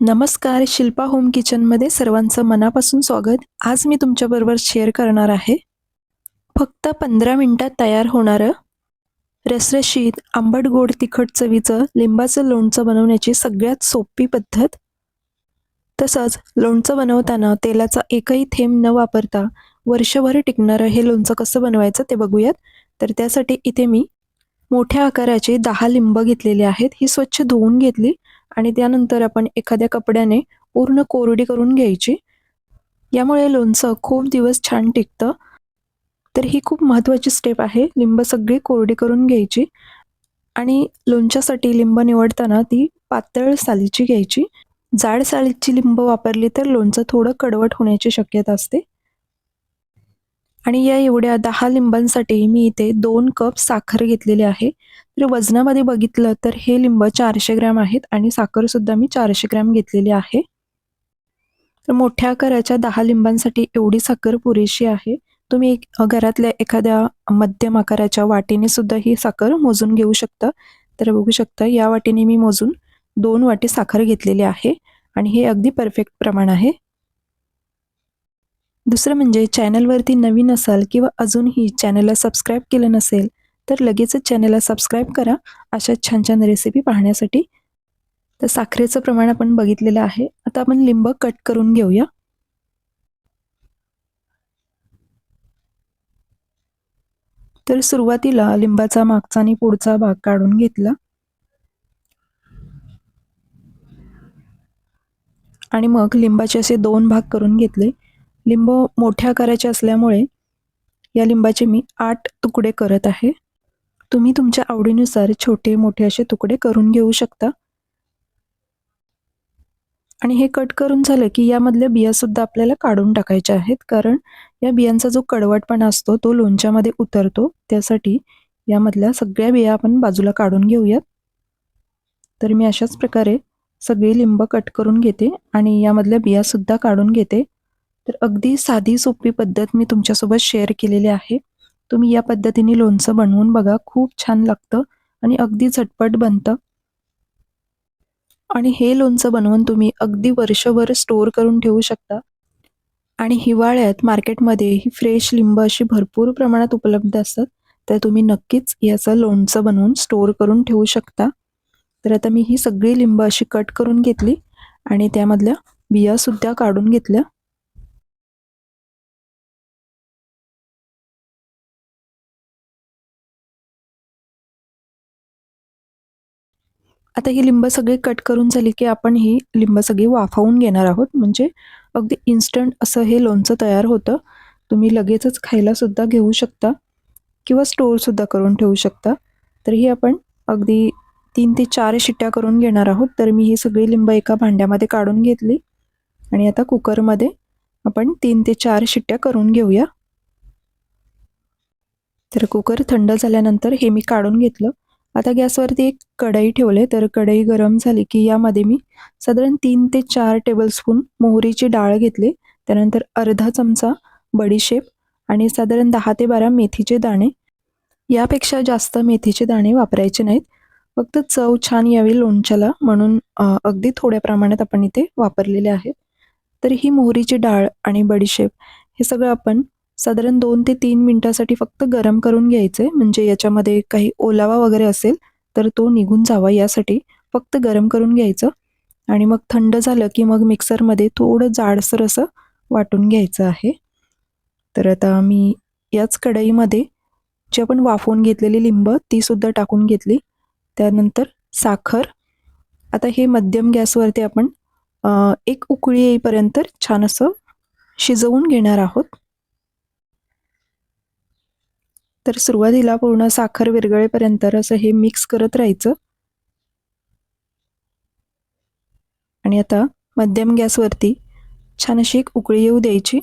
नमस्कार शिल्पा होम किचनमध्ये सर्वांचं मनापासून स्वागत. आज मी तुमच्याबरोबर शेअर करणार आहे फक्त पंधरा मिनटात तयार होणारं रसरशीत आंबट गोड तिखट चवीचं लिंबाचं लोणचं बनवण्याची सगळ्यात सोपी पद्धत. तसंच लोणचं बनवताना तेलाचा एकही थेंब न वापरता वर्षभर टिकणारं हे लोणचं कसं बनवायचं ते बघूयात. तर त्यासाठी इथे मी मोठ्या आकाराचे दहा लिंब घेतलेले आहेत. ही स्वच्छ धुवून घेतली. आणि त्यानंतर आपण एखाद्या कपड्याने पूर्ण कोरडी करून घ्यायची. यामुळे लोणचं खूप दिवस छान टिकतं. तर ही खूप महत्त्वाची स्टेप आहे. लिंब सगळी कोरडी करून घ्यायची. आणि लोणच्यासाठी लिंब निवडताना ती पातळ सालीची घ्यायची. जाड सालीची लिंब वापरली तर लोणचं थोडं कडवट होण्याची शक्यता असते. आणि या एवढ्या दहा लिंबांसाठी मी इथे दोन कप साखर घेतलेली आहे. तर वजनामध्ये बघितलं तर हे लिंब चारशे ग्रॅम आहेत आणि साखर सुद्धा मी चारशे ग्रॅम घेतलेली आहे. तर मोठ्या आकाराच्या दहा लिंबांसाठी एवढी साखर पुरेशी आहे. तुम्ही घरातल्या एखाद्या मध्यम आकाराच्या वाटीने सुद्धा ही साखर मोजून घेऊ शकता. तर बघू शकता या वाटीने मी मोजून दोन वाटी साखर घेतलेली आहे. आणि हे अगदी परफेक्ट प्रमाण आहे. दुसरं म्हणजे चॅनलवरती नवीन असाल किंवा अजूनही चॅनलला सबस्क्राईब केलं नसेल तर लगेचच चॅनलला सबस्क्राईब करा. अशा छान छान रेसिपी पाहण्यासाठी. तर साखरेचं प्रमाण आपण बघितलेलं आहे. आता आपण लिंब कट करून घेऊया. तर सुरुवातीला लिंबाचा मागचा आणि पुढचा भाग काढून घेतला. आणि मग लिंबाचे असे दोन भाग करून घेतले. लिंब मोठ्या आकाराचे असल्यामुळे या लिंबाचे मी आठ तुकडे करत आहे. तुम्ही तुमच्या आवडीनुसार छोटे मोठे असे तुकडे करून घेऊ शकता. आणि हे कट करून झालं की यामधल्या बियासुद्धा आपल्याला काढून टाकायच्या आहेत. कारण या बियांचा जो कडवटपणा असतो तो लोणच्यामध्ये उतरतो. त्यासाठी यामधल्या सगळ्या बिया आपण बाजूला काढून घेऊयात. तर मी अशाच प्रकारे सगळी लिंब कट करून घेते आणि यामधल्या बियासुद्धा काढून घेते. तर अगदी साधी सोपी पद्धत मी तुमच्यासोबत शेअर केलेली आहे. तुम्ही या पद्धतीने लोणचं बनवून बघा. खूप छान लागतं आणि अगदी झटपट बनतं. आणि हे लोणचं बनवून तुम्ही अगदी वर्षभर स्टोअर करून ठेवू शकता. आणि हिवाळ्यात मार्केटमध्ये ही फ्रेश लिंब अशी भरपूर प्रमाणात उपलब्ध असतात. तर तुम्ही नक्कीच याचं लोणचं बनवून स्टोअर करून ठेवू शकता. तर आता मी ही सगळी लिंब अशी कट करून घेतली आणि त्यामधल्या बियासुद्धा काढून घेतल्या. आता ही लिंब सगळी कट करून झाली की आपण ही लिंब सगळी वाफावून घेणार आहोत. म्हणजे अगदी इन्स्टंट असं हे लोणचं तयार होतं. तुम्ही लगेचच खायलासुद्धा घेऊ शकता किंवा स्टोअरसुद्धा करून ठेवू शकता. तर ही आपण अगदी तीन ते चार शिट्ट्या करून घेणार आहोत. तर मी ही सगळी लिंब एका भांड्यामध्ये काढून घेतली. आणि आता कुकरमध्ये आपण तीन ते चार शिट्ट्या करून घेऊया. तर कुकर थंड झाल्यानंतर हे मी काढून घेतलं. आता गॅसवरती एक कढई ठेवले तर कढई गरम झाली की यामध्ये मी साधारण तीन ते चार टेबलस्पून मोहरीची डाळ घेतली. त्यानंतर अर्धा चमचा बडीशेप आणि साधारण दहा ते बारा मेथीचे दाणे. यापेक्षा जास्त मेथीचे दाणे वापरायचे नाहीत. फक्त चव छान यावी लोणच्याला म्हणून अगदी थोड्या प्रमाणात आपण इथे वापरलेले आहेत तर ही मोहरीची डाळ आणि बडीशेप हे सगळं आपण साधारण दोन ते तीन मिनटासाठी फक्त गरम करून घ्यायचे. म्हणजे याच्यामध्ये काही ओलावा वगैरे असेल तर तो निघून जावा यासाठी. फक्त गरम करून घ्यायचं. आणि मग थंड झालं की मग मिक्सरमध्ये थोडं जाडसर असं वाटून घ्यायचं आहे. तर आता मी याच कढईमध्ये जी आपण वाफवून घेतलेली लिंब तीसुद्धा टाकून घेतली. त्यानंतर साखर. आता हे मध्यम गॅसवरती आपण एक उकळी येईपर्यंत छान असं शिजवून घेणार आहोत. तर सुरुवातीला पूर्ण साखर विरगळेपर्यंत असं हे मिक्स करत राहायचं. आणि आता मध्यम गॅसवरती छान अशी एक उकळी येऊ द्यायची.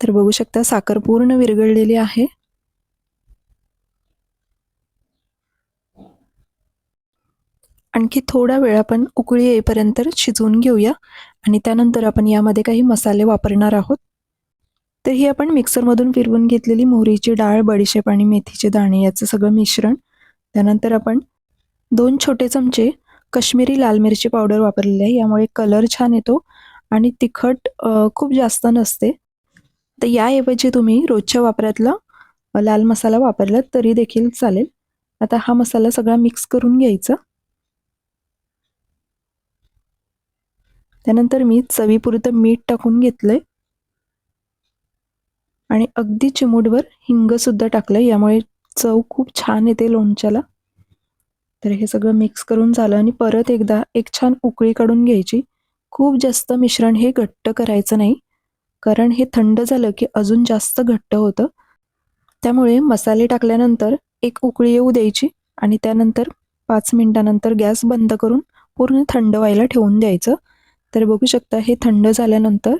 तर बघू शकता साखर पूर्ण विरघळलेली आहे. आणखी थोडा वेळ आपण उकळी येईपर्यंत शिजवून घेऊया. आणि त्यानंतर आपण यामध्ये काही मसाले वापरणार आहोत. तर ही आपण मिक्सरमधून फिरवून घेतलेली मोहरीची डाळ बडीशेप आणि मेथीचे दाणे याचं सगळं मिश्रण. त्यानंतर आपण दोन छोटे चमचे कश्मीरी लाल मिरची पावडर वापरलेली आहे. यामुळे कलर छान येतो आणि तिखट खूप जास्त नसते. तर याऐवजी तुम्ही रोजच्या वापरातला लाल मसाला वापरला तरी देखील चालेल. आता हा मसाला सगळा मिक्स करून घ्यायचा. त्यानंतर मी चवीपुरतं मीठ टाकून घेतलं आहे आणि अगदी चिमूटभर हिंग सुद्धा टाकलंय. यामुळे चव खूप छान येते लोणच्याला. तर हे सगळं मिक्स करून झालं आणि परत एकदा एक छान उकळी काढून घ्यायची. खूप जास्त मिश्रण हे घट्ट करायचं नाही. कारण हे थंड झालं की अजून जास्त घट्ट होतं. त्यामुळे मसाले टाकल्यानंतर एक उकळी येऊ द्यायची आणि त्यानंतर पाच मिनटानंतर गॅस बंद करून पूर्ण थंड व्हायला ठेवून द्यायचं. तर बघू शकता हे थंड झाल्यानंतर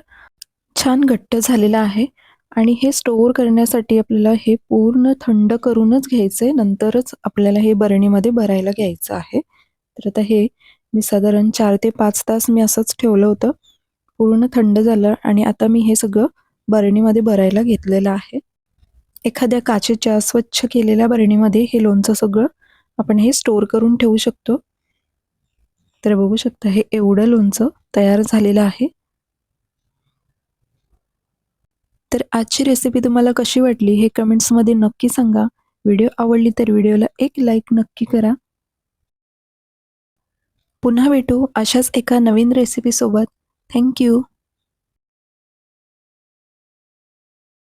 छान घट्ट झालेलं आहे. आणि हे स्टोअर करण्यासाठी आपल्याला हे पूर्ण थंड करूनच घ्यायचं आहे नंतरच आपल्याला हे बरणीमध्ये भरायला घ्यायचं आहे. तर आता हे मी साधारण चार ते पाच तास मी असंच ठेवलं होतं. पूर्ण थंड झालं आणि आता मी हे सगळं बरणीमध्ये भरायला घेतलेलं आहे. एखाद्या काचेच्या स्वच्छ केलेल्या बरणीमध्ये हे लोणचं सगळं आपण हे स्टोअर करून ठेवू शकतो. तर बघू शकता हे एवढं लोणचं तयार झालेलं आहे. तर आजची रेसिपी तुम्हाला कशी वाटली हे कमेंट्समध्ये नक्की सांगा. व्हिडिओ आवडली तर व्हिडिओला एक लाईक नक्की करा. पुन्हा भेटू अशाच एका नवीन रेसिपीसोबत थँक्यू